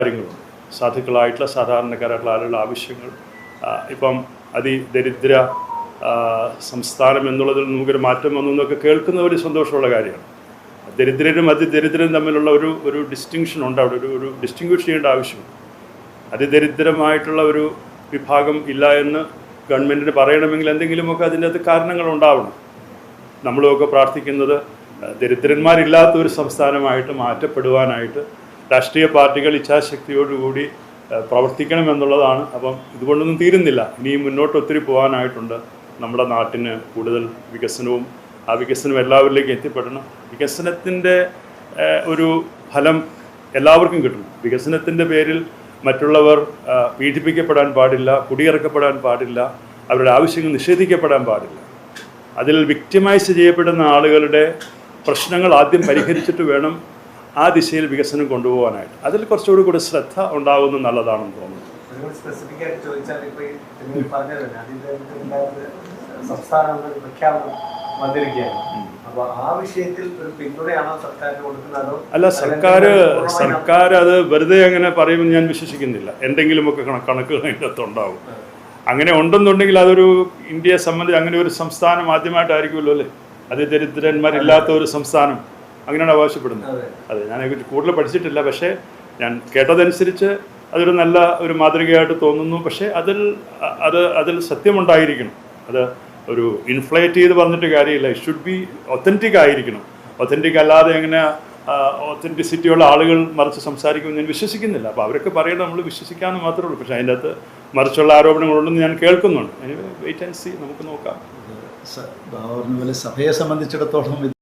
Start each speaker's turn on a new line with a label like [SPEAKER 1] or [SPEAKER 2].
[SPEAKER 1] കാര്യങ്ങളുണ്ട് സാധുക്കളായിട്ടുള്ള സാധാരണക്കാരായിട്ടുള്ള ആളുകളുടെ ആവശ്യങ്ങൾ. ഇപ്പം അതിദരിദ്ര സംസ്ഥാനം എന്നുള്ളതിൽ നമുക്കൊരു മാറ്റം വന്നു എന്നൊക്കെ കേൾക്കുന്ന ഒരു സന്തോഷമുള്ള കാര്യമാണ്. ദരിദ്രരും അതിദരിദ്രരും തമ്മിലുള്ള ഒരു ഒരു ഡിസ്റ്റിങ്ഷൻ ഉണ്ട് അവിടെ ഒരു ഒരു ഡിസ്റ്റിങ്വിഷ് ചെയ്യേണ്ട ആവശ്യമുണ്ട്. അതിദരിദ്രമായിട്ടുള്ള ഒരു വിഭാഗം ഇല്ല എന്ന് ഗവൺമെന്റിന് പറയണമെങ്കിൽ എന്തെങ്കിലുമൊക്കെ അതിന്റെ അകത്ത് കാരണങ്ങൾ ഉണ്ടാവണം. നമ്മളുമൊക്കെ പ്രാർത്ഥിക്കുന്നത് ദരിദ്രന്മാരില്ലാത്ത ഒരു സംസ്ഥാനമായിട്ട് മാറ്റപ്പെടുവാനായിട്ട് രാഷ്ട്രീയ പാർട്ടികൾ ഇച്ഛാശക്തിയോടുകൂടി പ്രവർത്തിക്കണം എന്നുള്ളതാണ് അപ്പം ഇതുകൊണ്ടൊന്നും തീരുന്നില്ല. ഇനിയും മുന്നോട്ട് ഒത്തിരി പോകാനായിട്ടുണ്ട്. നമ്മുടെ നാട്ടിന് കൂടുതൽ വികസനവും ആ വികസനം എല്ലാവരിലേക്കും എത്തിപ്പെടണം. വികസനത്തിന്റെ ഒരു ഫലം എല്ലാവർക്കും കിട്ടണം വികസനത്തിന്റെ പേരിൽ മറ്റുള്ളവർ പീഡിപ്പിക്കപ്പെടാൻ പാടില്ല കുടിയിറക്കപ്പെടാൻ പാടില്ല അവരുടെ ആവശ്യങ്ങൾ നിഷേധിക്കപ്പെടാൻ പാടില്ല. അതിൽ വിക്ടിമൈസ് ചെയ്യപ്പെടുന്ന ആളുകളുടെ പ്രശ്നങ്ങൾ ആദ്യം പരിഹരിച്ചിട്ട് വേണം ആ ദിശയിൽ വികസനം കൊണ്ടുപോകാനായിട്ട്. അതിൽ കുറച്ചുകൂടി കൂടി ശ്രദ്ധ ഉണ്ടാകുന്നത് നല്ലതാണെന്ന് തോന്നുന്നു.
[SPEAKER 2] പ്രഖ്യാപനം വന്നിരിക്കുകയാണ്.
[SPEAKER 1] അല്ല സർക്കാർ സർക്കാർ അത് വെറുതെ അങ്ങനെ പറയുമെന്ന് ഞാൻ വിശ്വസിക്കുന്നില്ല. എന്തെങ്കിലുമൊക്കെ കണ- കണക്കുകൾ അതിന്റെ അകത്ത് ഉണ്ടാവും അങ്ങനെ ഉണ്ടെന്നുണ്ടെങ്കിൽ അതൊരു ഇന്ത്യയെ സംബന്ധിച്ച് അങ്ങനെ ഒരു സംസ്ഥാനം ആദ്യമായിട്ടായിരിക്കുമല്ലോ അല്ലേ? അത് ദരിദ്രന്മാരില്ലാത്ത ഒരു സംസ്ഥാനം. അങ്ങനെയാണ് അവകാശപ്പെടുന്നത്
[SPEAKER 2] അതെ.
[SPEAKER 1] ഞാൻ കൂടുതൽ പഠിച്ചിട്ടില്ല. പക്ഷേ ഞാൻ കേട്ടതനുസരിച്ച് അതൊരു നല്ല ഒരു മാതൃകയായിട്ട് തോന്നുന്നു. പക്ഷേ അതിൽ അത് അതിൽ സത്യമുണ്ടായിരിക്കണം. അത് ഒരു ഇൻഫ്ലേറ്റ് ചെയ്ത് പറഞ്ഞിട്ട് കാര്യമില്ല. ഇറ്റ് ഷുഡ് ബി ഒത്തന്റിക് ആയിരിക്കണം. ഒത്തന്റിക് അല്ലാതെ എങ്ങനെ ഒത്തന്റിസിറ്റിയുള്ള ആളുകൾ മറിച്ച് സംസാരിക്കുമെന്ന് ഞാൻ വിശ്വസിക്കുന്നില്ല. അപ്പോൾ അവരൊക്കെ പറയുന്നത് നമ്മൾ വിശ്വസിക്കാമെന്ന് മാത്രമേ ഉള്ളൂ. പക്ഷേ അതിന്റെ അകത്ത് മറിച്ചുള്ള ആരോപണങ്ങളുണ്ടെന്ന് ഞാൻ കേൾക്കുന്നുണ്ട്. വെയിറ്റ് ആൻഡ് സി നമുക്ക് നോക്കാം.
[SPEAKER 3] പറഞ്ഞ പോലെ സഭയെ സംബന്ധിച്ചിടത്തോളം